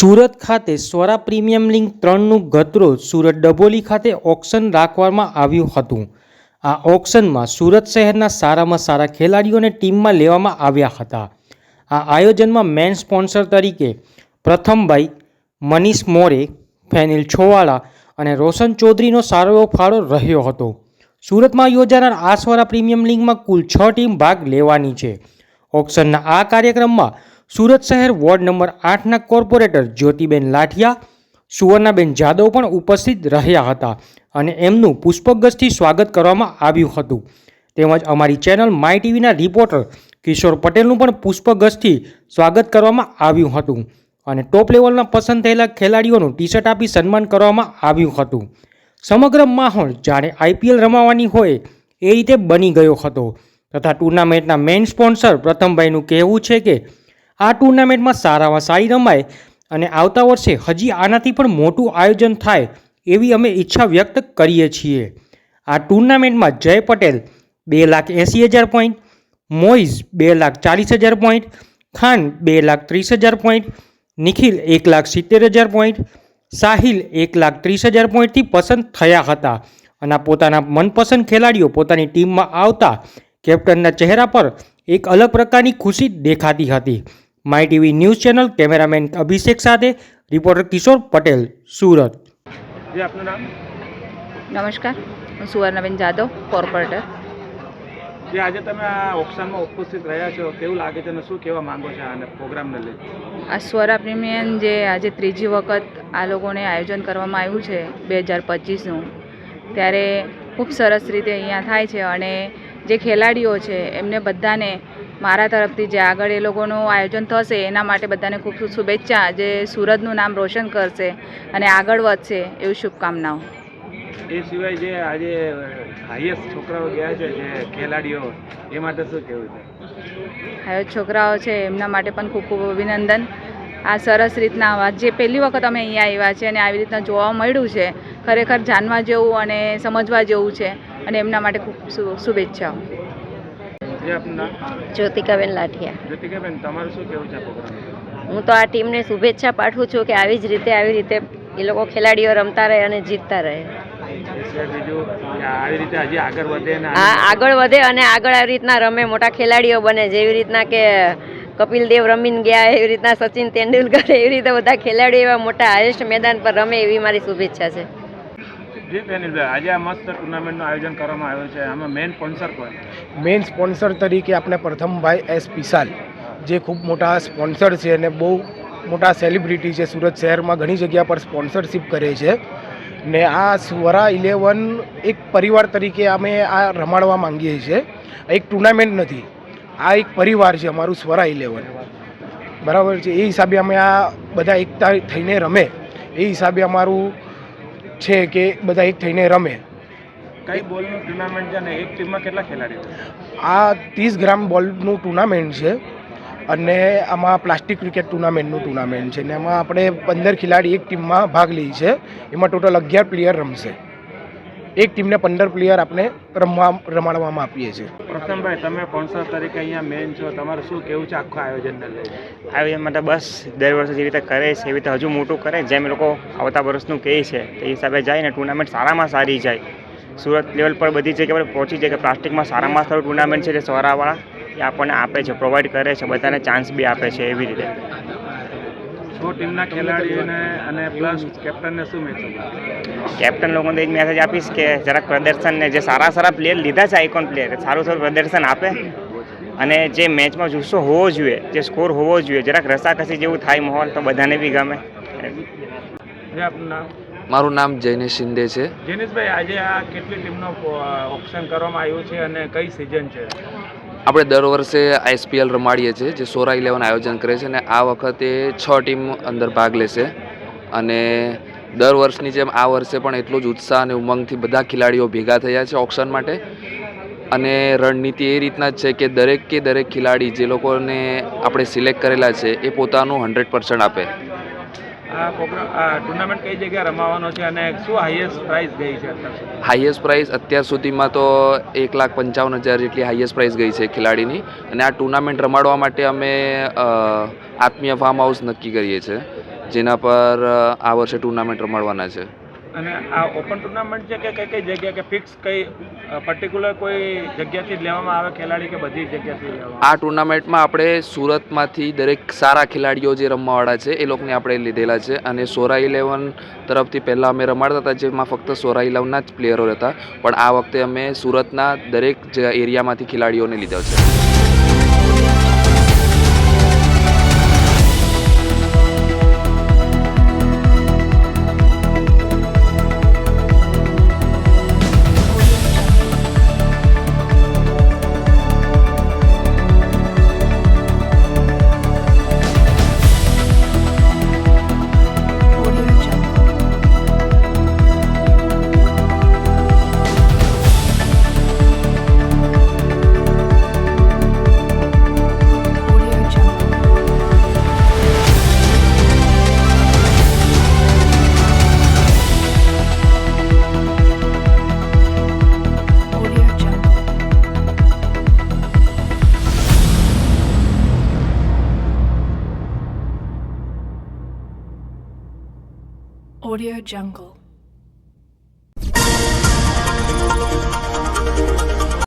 સુરત ખાતે Swara premium link ત્રણનું ગતરોજ સુરત ડભોલી ખાતે ઓક્શન રાખવામાં આવ્યું હતું. આ ઓક્શનમાં સુરત શહેરના સારામાં સારા ખેલાડીઓને ટીમમાં લેવામાં આવ્યા હતા. આ આયોજનમાં મેન સ્પોન્સર તરીકે પ્રથમભાઈ મનીષ મોરે, ફેનિલ છોવાળા અને રોશન ચૌધરીનો સારો એવો ફાળો રહ્યો હતો. સુરતમાં યોજાનાર આ સ્વરા પ્રીમિયમ લીગમાં કુલ છ ટીમ ભાગ લેવાની છે. ઓક્શનના આ કાર્યક્રમમાં સુરત શહેર વોર્ડ નંબર આઠના કોર્પોરેટર જ્યોતિબેન લાઠિયા, સુવર્ણાબેન જાદવ પણ ઉપસ્થિત રહ્યા હતા અને એમનું પુષ્પગસ્થી સ્વાગત કરવામાં આવ્યું હતું. તેમજ અમારી ચેનલ માય ટીવીના રિપોર્ટર કિશોર પટેલનું પણ પુષ્પગસ્થી સ્વાગત કરવામાં આવ્યું હતું અને ટોપ લેવલના પસંદ થયેલા ખેલાડીઓનું ટી શર્ટ આપી સન્માન કરવામાં આવ્યું હતું. સમગ્ર માહોલ જાણે આઈપીએલ રમાવાની હોય એ રીતે બની ગયો હતો. તથા ટુર્નામેન્ટના મેઇન સ્પોન્સર પ્રથમભાઈનું કહેવું છે કે આ ટુર્નામેન્ટમાં સારામાં સારી રમાય અને આવતા વર્ષે હજી આનાથી પણ મોટું આયોજન થાય એવી અમે ઈચ્છા વ્યક્ત કરીએ છીએ. આ ટુર્નામેન્ટમાં જય પટેલ બે લાખ એંસી હજાર પોઈન્ટ મોઇઝ બે લાખ ચાલીસ હજાર પોઈન્ટ, ખાન બે લાખ ત્રીસ હજાર પોઈન્ટ, નિખિલ એક લાખ સિત્તેર હજાર પોઈન્ટ, સાહિલ એક લાખ ત્રીસ હજાર પોઈન્ટથી પસંદ થયા હતા અને પોતાના મનપસંદ ખેલાડીઓ પોતાની ટીમમાં આવતા કેપ્ટનના ચહેરા પર એક અલગ પ્રકારની ખુશી દેખાતી હતી. My TV news channel cameraman Abhishek સાથે રિપોર્ટર કિશોર પટેલ સુરત. જે આપનું નામ? નમસ્કાર હું સુવર્ણબેન જાદવ કોર્પોરેટર. જે આજે તમે આ ઓપ્શનમાં ઉપસ્થિત રહ્યા છો. કેવું લાગે છે અને શું કહેવા માંગો છો આને પ્રોગ્રામને લઈ? આ સ્વરા પ્રીમિયમ જે આજે ત્રીજી વખત આ લોકોને આયોજન કરવામાં આવ્યું છે બે હજાર પચીસનું ત્યારે ખૂબ સરસ રીતે અહીંયા થાય છે અને જે ખેલાડીઓ છે એમને બધાને મારા તરફથી જે આગળ એ લોકોનું આયોજન થશે એના માટે બધાને ખૂબ ખૂબ શુભેચ્છા. જે સુરતનું નામ રોશન કરશે અને આગળ વધશે એવી શુભકામનાઓ. એ સિવાય જે આજે હાઈએસ્ટ છોકરાઓ ગયા છે જે ખેલાડીઓ એ માટે શું કહેવું છે? હાઈએસ્ટ છોકરાઓ છે એમના માટે પણ ખૂબ ખૂબ અભિનંદન. આ સરસ રીતના વાત જે પહેલી વખત અમે અહીંયા આવ્યા છે અને આવી રીતના જોવા મળ્યું છે ખરેખર જાણવા જેવું અને સમજવા જેવું છે અને એમના માટે ખૂબ શુભેચ્છાઓ. જે આપનું નામ? જ્યોતિકાબેન લાઠિયા. જ્યોતિકાબેન તમારું શું કહેવું છે પ્રોગ્રામ હું તો આ ટીમને શુભેચ્છા પાઠવું છું કે આવી જ રીતે આવી રીતે એ લોકો ખેલાડીઓ રમતા રહે અને જીતતા રહે. આગળ વધે અને આગળ આવી રીતના રમે મોટા ખેલાડીઓ બને. જેવી રીતના કે કપિલ દેવ રમીને ગયા એવી રીતના સચિન તેંડુલકર એવી રીતે બધા ખેલાડીઓ એવા મોટા હાઈએસ્ટ મેદાન પર રમે એવી મારી શુભેચ્છા છે. જી પેનિલભાઈ આજે આ મસ્ત ટુર્નામેન્ટનું આયોજન કરવામાં આવ્યું છે. આમાં મેઇન સ્પોન્સર કોણ? મેઇન સ્પોન્સર તરીકે આપણે પ્રથમભાઈ એસ પિસાલ, જે ખૂબ મોટા સ્પોન્સર છે અને બહુ મોટા સેલિબ્રિટી છે. સુરત શહેરમાં ઘણી જગ્યા પર સ્પોન્સરશિપ કરે છે. ને આ સ્વરા ઇલેવન એક પરિવાર તરીકે અમે આ રમાડવા માંગીએ છીએ. એક ટુર્નામેન્ટ નથી, આ એક પરિવાર છે અમારું સ્વરા ઇલેવન. બરાબર છે? એ હિસાબે અમે આ બધા એકતા થઈને રમે. એ હિસાબે અમારું છે કે બધા એક થઈને રમે. કઈ બોલનું ટુર્નામેન્ટ છે અને એક ટીમમાં કેટલા ખેલાડીઓ આ ત્રીસ ગ્રામ બોલનું ટુર્નામેન્ટ છે અને આમાં પ્લાસ્ટિક ક્રિકેટ ટુર્નામેન્ટનું ટુર્નામેન્ટ છે. ને એમાં આપણે પંદર ખેલાડી એક ટીમમાં ભાગ લઈ છે. એમાં ટોટલ અગિયાર પ્લેયર રમશે. એક ટીમને પંદર પ્લેયર આપણે રમવા રમાડવામાં આપીએ છીએ. પ્રથમભાઈ તમે સ્પોન્સર તરીકે અહીંયા મેન છો. તમારું શું કેવું છે આખું આયોજનને લઈ આયોજન માટે બસ દર વર્ષે જે રીતે કરે છે એવી રીતે હજુ મોટું કરે. જેમ એ લોકો આવતા વર્ષનું કહે છે તે હિસાબે જાય ને ટુર્નામેન્ટ સારામાં સારી જાય. સુરત લેવલ પર બધી જગ્યા પર પહોંચી જાય કે પ્લાસ્ટિકમાં સારામાં સારું ટુર્નામેન્ટ છે જે સવારાવાળા એ આપણને આપે છે પ્રોવાઈડ કરે છે બધાને ચાન્સ બી આપે છે એવી રીતે. છો ટીમના ખેલાડીઓને અને પ્લસ કેપ્ટનને શું મેસેજ કેપ્ટન લોકોને એક એ જ મેસેજ આપીશ કે જરાક પ્રદર્શનને જે સારા સારા પ્લેયર લીધા છે આઇકોન પ્લેયર સારું સારું પ્રદર્શન આપે. અને જે મેચમાં જુસ્સો હોવો જોઈએ જે સ્કોર હોવો જોઈએ જરાક રસાકસી જેવું થાય માહોલ તો બધાને બી ગમે. મારું નામ જૈનેશ શિંદે છે. જૈનેશભાઈ આજે આ કેટલી ટીમનો ઓપ્શન કરવામાં આવ્યું છે અને કઈ સિઝન છે? આપણે દર વર્ષે આઈએસપીએલ રમાડીએ છીએ, જે સોરા ઇલેવન આયોજન કરે છે અને આ વખતે છ ટીમ અંદર ભાગ લેશે. અને દર વર્ષની જેમ આ વર્ષે પણ એટલો જ ઉત્સાહ અને ઉમંગથી બધા ખેલાડીઓ ભેગા થયા છે ઓક્શન માટે. અને રણનીતિ એ રીતના જ છે કે દરેક કે દરેક ખેલાડી જે લોકોને આપણે સિલેક્ટ કરેલા છે એ પોતાનું હંડ્રેડ પર્સન્ટ આપે. આ આ ટુર્નામેન્ટ કઈ જગ્યાએ રમાવાનો છે અને શું હાઈએસ્ટ પ્રાઇઝ ગઈ છે હાઈએસ્ટ પ્રાઇસ અત્યાર સુધીમાં તો એક લાખ પંચાવન હજાર જેટલી હાઈએસ્ટ પ્રાઇસ ગઈ છે ખેલાડીની. અને આ ટુર્નામેન્ટ રમાડવા માટે અમે આત્મીય ફાર્મ હાઉસ નક્કી કરીએ છીએ, જેના પર આ વર્ષે ટુર્નામેન્ટ રમાડવાના છે. અને આ ઓપન ટુર્નામેન્ટ છે કે કઈ કઈ જગ્યા કે ફિક્સ કઈ પર્ટિક્યુલર કોઈ જગ્યાથી લેવામાં આવે, ખેલાડી કે બધી જગ્યાથી લેવામાં આ ટુર્નામેન્ટમાં આપણે સુરતમાંથી દરેક સારા ખેલાડીઓ જે રમવાવાળા છે, એ લોકોને આપણે લીધેલા છે અને સોરા ઇલેવન તરફથી પહેલાં અમે રમાડતા હતા, જેમાં ફક્ત સોરા ઇલેવનના જ પ્લેયરો હતા પણ આ વખતે અમે સુરતના દરેક એરિયામાંથી ખેલાડીઓને લીધા છે. Audio Jungle.